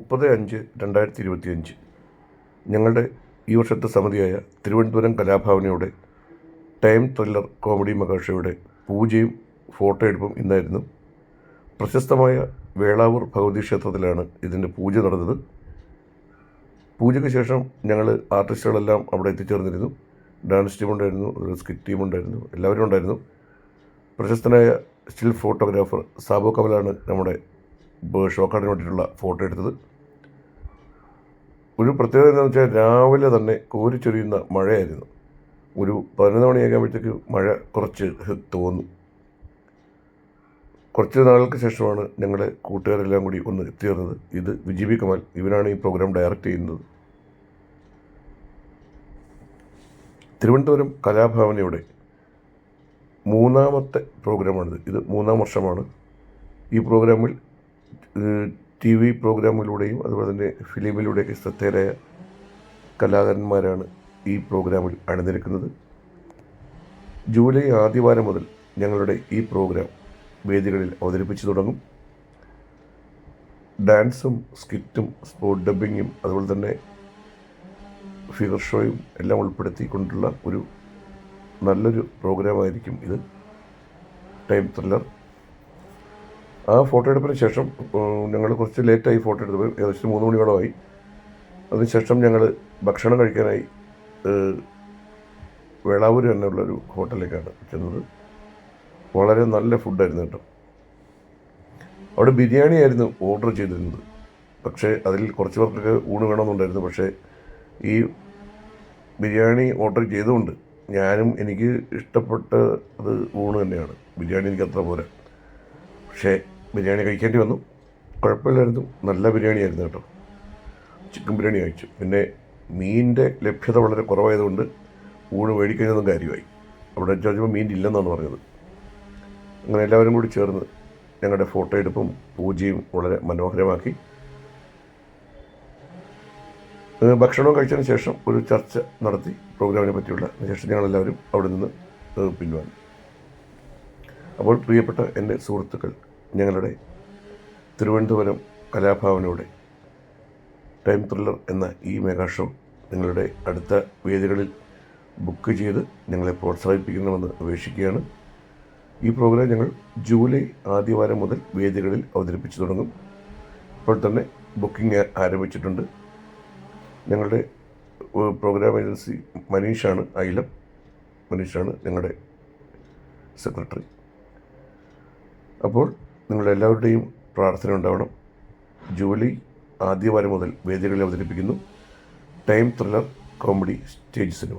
മുപ്പത് അഞ്ച് രണ്ടായിരത്തി ഇരുപത്തിയഞ്ച്. ഞങ്ങളുടെ ഈ വർഷത്തെ സമിതിയായ തിരുവനന്തപുരം കലാഭവനയുടെ ടൈം ത്രില്ലർ കോമഡി മഹാഷയുടെ പൂജയും ഫോട്ടോ എടുപ്പും ഇന്നായിരുന്നു. പ്രശസ്തമായ വേളാവൂർ ഭഗവതി ക്ഷേത്രത്തിലാണ് ഇതിന്റെ പൂജ നടന്നത്. പൂജയ്ക്ക് ശേഷം ഞങ്ങൾ ആർട്ടിസ്റ്റുകളെല്ലാം അവിടെ എത്തിച്ചേർന്നിരുന്നു. ഡാൻസ് ടീം ഉണ്ടായിരുന്നു ഒരു സ്കിറ്റ് ടീം ഉണ്ടായിരുന്നു എല്ലാവരും ഉണ്ടായിരുന്നു. പ്രശസ്തനായ സ്റ്റിൽ ഫോട്ടോഗ്രാഫർ സാബു കമലാണ് നമ്മുടെ ഷോക്കാടിന് വേണ്ടിയിട്ടുള്ള ഫോട്ടോ എടുത്തത്. ഒരു പ്രത്യേകത എന്താണെന്ന് വെച്ചാൽ രാവിലെ തന്നെ കോരിച്ചൊരിയുന്ന മഴയായിരുന്നു. ഒരു പതിനൊന്ന് മണിയാകുമ്പോഴത്തേക്ക് മഴ കുറച്ച് തോന്നും. കുറച്ച് നാളുകൾക്ക് ശേഷമാണ് ഞങ്ങളുടെ കൂട്ടുകാരെല്ലാം കൂടി ഒന്ന് എത്തിയിരുന്നത് ഇത് വിജി ബി കമാൽ ഇവനാണ് ഈ പ്രോഗ്രാം ഡയറക്റ്റ് ചെയ്യുന്നത്. തിരുവനന്തപുരം കലാഭവനയുടെ മൂന്നാമത്തെ പ്രോഗ്രാമാണിത്. ഇത് മൂന്നാം വർഷമാണ്. ഈ പ്രോഗ്രാമിൽ ടി വി പ്രോഗ്രാമിലൂടെയും അതുപോലെ തന്നെ ഫിലിമിലൂടെയൊക്കെ ശ്രദ്ധേയരായ കലാകാരന്മാരാണ് ഈ പ്രോഗ്രാമിൽ അണിനിരക്കുന്നത്. ജൂലൈ ആദ്യവാരം മുതൽ ഞങ്ങളുടെ ഈ പ്രോഗ്രാം വേദികളിൽ അവതരിപ്പിച്ചു തുടങ്ങും. ഡാൻസും സ്കിറ്റും സ്പോട്ട് ഡബിങ്ങും അതുപോലെ തന്നെ ഫിഗർ ഷോയും എല്ലാം ഉൾപ്പെടുത്തിക്കൊണ്ടുള്ള ഒരു നല്ലൊരു പ്രോഗ്രാമായിരിക്കും ഇത്. Time thriller. ആ ഫോട്ടോ എടുപ്പിന് ശേഷം ഞങ്ങൾ കുറച്ച് ലേറ്റായി ഫോട്ടോ എടുത്തത്. ഏകദേശം മൂന്ന് മണിയോളമായി. അതിനുശേഷം ഞങ്ങൾ ഭക്ഷണം കഴിക്കാനായി വേളാവൂർ തന്നെയുള്ളൊരു ഹോട്ടലിലേക്കാണ് ചെന്നത്. വളരെ നല്ല ഫുഡായിരുന്നു കേട്ടോ. അവിടെ ബിരിയാണി ആയിരുന്നു ഓർഡർ ചെയ്തിരുന്നത്. പക്ഷേ അതിൽ കുറച്ച് പേർക്കൊക്കെ ഊണ് വേണമെന്നുണ്ടായിരുന്നു. പക്ഷേ ഈ ബിരിയാണി ഓർഡർ ചെയ്തുകൊണ്ട് ഞാനും എനിക്ക് ഇഷ്ടപ്പെട്ട അത് ഊണ് തന്നെയാണ്. ബിരിയാണി എനിക്ക് അത്ര പോരാ. പക്ഷേ ബിരിയാണി കഴിക്കേണ്ടി വന്നു. കുഴപ്പമില്ലായിരുന്നു. നല്ല ബിരിയാണി ആയിരുന്നു കേട്ടോ. ചിക്കൻ ബിരിയാണി കഴിച്ചു. പിന്നെ മീനിന്റെ ലഭ്യത വളരെ കുറവായതുകൊണ്ട് ഊണ് മേടിക്കുന്നതും കാര്യമായി. അവിടെ ചോദിച്ചപ്പോൾ മീൻ ഇല്ലെന്നാണ് പറഞ്ഞത്. അങ്ങനെ എല്ലാവരും കൂടി ചേർന്ന് ഞങ്ങളുടെ ഫോട്ടോ എടുപ്പും പൂജയും വളരെ മനോഹരമാക്കി. ഭക്ഷണം കഴിച്ചതിന് ശേഷം ഒരു ചർച്ച നടത്തി പ്രോഗ്രാമിനെ പറ്റിയുള്ള ശേഷം ഞങ്ങളെല്ലാവരും അവിടെ നിന്ന് പിൻവാങ്ങി. അപ്പോൾ പ്രിയപ്പെട്ട എന്റെ സുഹൃത്തുക്കൾ ഞങ്ങളുടെ തിരുവനന്തപുരം കലാഭവനയുടെ ടൈം ത്രില്ലർ എന്ന ഈ മെഗാ ഷോ നിങ്ങളുടെ അടുത്ത വേദികളിൽ ബുക്ക് ചെയ്ത് ഞങ്ങളെ പ്രോത്സാഹിപ്പിക്കണമെന്ന് അപേക്ഷിക്കുകയാണ്. ഈ പ്രോഗ്രാം ഞങ്ങൾ ജൂലൈ ആദ്യവാരം മുതൽ വേദികളിൽ അവതരിപ്പിച്ചു തുടങ്ങും. ഇപ്പോൾ തന്നെ ബുക്കിംഗ് ആരംഭിച്ചിട്ടുണ്ട്. ഞങ്ങളുടെ പ്രോഗ്രാം ഏജൻസി മനീഷാണ് അയിലം മനീഷാണ് ഞങ്ങളുടെ സെക്രട്ടറി. അപ്പോൾ നിങ്ങളുടെ എല്ലാവരുടെയും പ്രാർത്ഥന ഉണ്ടാവണം. ജൂലൈ ആദ്യവാരം മുതൽ വേദികളിൽ അവതരിപ്പിക്കുന്നു. Time thriller comedy stage cinema.